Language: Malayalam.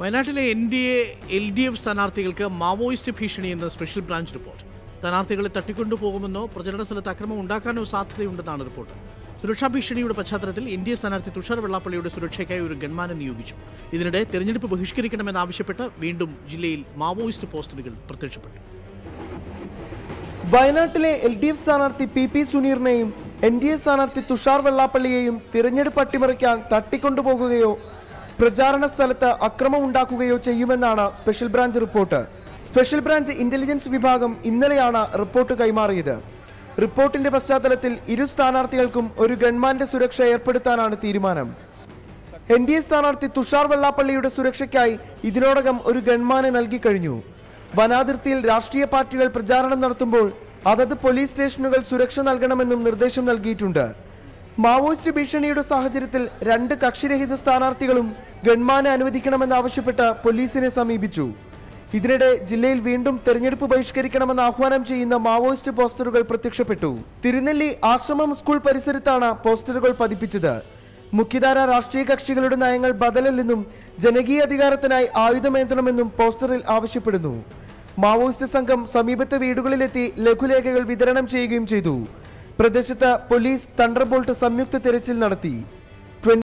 വയനാട്ടിലെ N D A L D F സ്ഥാനാർത്ഥികൾക്ക് മാവോയിസ്റ്റ് ഭീഷണി എന്ന സ്പെഷ്യൽ ബ്രാഞ്ച് റിപ്പോർട്ട്. സ്ഥാനാർത്ഥികളെ തട്ടിക്കൊണ്ടുപോകുമെന്നോ പ്രചരണ സ്ഥലത്ത് അക്രമം ഉണ്ടാക്കാനോ സാധ്യതയുണ്ടെന്നാണ് റിപ്പോർട്ട്. സുരക്ഷാ ഭീഷണിയുടെ പശ്ചാത്തലത്തിൽ എ സ്ഥാനാർത്ഥി തുഷാർ വെള്ളാപ്പള്ളിയുടെ സുരക്ഷയ്ക്കായി ഒരു ഗൺമാനെ നിയോഗിച്ചു. ഇതിനിടെ തെരഞ്ഞെടുപ്പ് ബഹിഷ്കരിക്കണമെന്നാവശ്യപ്പെട്ട് വീണ്ടും ജില്ലയിൽ മാവോയിസ്റ്റ് പോസ്റ്ററുകൾ പ്രത്യക്ഷപ്പെട്ടു. വയനാട്ടിലെ എൽ ഡി എഫ് സ്ഥാനാർത്ഥി പി പി സുനീറിനെയും എൻ ഡി എ സ്ഥാനാർത്ഥി തുഷാർ വെള്ളാപ്പള്ളിയെയും തിരഞ്ഞെടുപ്പ് അട്ടിമറിക്കാൻ തട്ടിക്കൊണ്ടുപോകുകയോ പ്രചാരണ സ്ഥലത്ത് അക്രമം ഉണ്ടാക്കുകയോ ചെയ്യുമെന്നാണ് special branch report. Special branch intelligence വിഭാഗം ഇന്നലെയാണ് റിപ്പോർട്ട് കൈമാറിയത്. റിപ്പോർട്ടിന്റെ പശ്ചാത്തലത്തിൽ ഇരു സ്ഥാനാർത്ഥികൾക്കും ഒരു ഗൺമാന്റെ സുരക്ഷ ഏർപ്പെടുത്താനാണ് തീരുമാനം. എൻ ഡി എ സ്ഥാനാർത്ഥി തുഷാർ വെള്ളാപ്പള്ളിയുടെ സുരക്ഷയ്ക്കായി ഇതിനോടകം ഒരു ഗൺമാനെ നൽകി കഴിഞ്ഞു. വനാതിർത്തിയിൽ രാഷ്ട്രീയ പാർട്ടികൾ പ്രചാരണം നടത്തുമ്പോൾ അതത് പോലീസ് സ്റ്റേഷനുകൾ സുരക്ഷ നൽകണമെന്നും നിർദ്ദേശം നൽകിയിട്ടുണ്ട്. മാവോയിസ്റ്റ് ഭീഷണിയുടെ സാഹചര്യത്തിൽ രണ്ട് കക്ഷിരഹിത സ്ഥാനാർത്ഥികളും ഗൺമാനെ അനുവദിക്കണമെന്നാവശ്യപ്പെട്ട് പോലീസിനെ സമീപിച്ചു. ഇതിനിടെ ജില്ലയിൽ വീണ്ടും തെരഞ്ഞെടുപ്പ് ബഹിഷ്കരിക്കണമെന്ന് ആഹ്വാനം ചെയ്യുന്ന മാവോയിസ്റ്റ് പോസ്റ്ററുകൾ പ്രത്യക്ഷപ്പെട്ടു. തിരുനെല്ലി ആശ്രമം സ്കൂൾ പരിസരത്താണ് പോസ്റ്ററുകൾ പതിപ്പിച്ചത്. മുഖ്യധാര രാഷ്ട്രീയ കക്ഷികളുടെ നയങ്ങൾ ബദലല്ലെന്നും ജനകീയ അധികാരത്തിനായി ആയുധമേന്തണമെന്നും പോസ്റ്ററിൽ ആവശ്യപ്പെടുന്നു. മാവോയിസ്റ്റ് സംഘം സമീപത്തെ വീടുകളിലെത്തി ലഘുലേഖകൾ വിതരണം ചെയ്യുകയും ചെയ്തു. പ്രദേശത്ത് പോലീസ് തണ്ടർബോൾട്ട് സംയുക്ത തെരച്ചിൽ നടത്തി.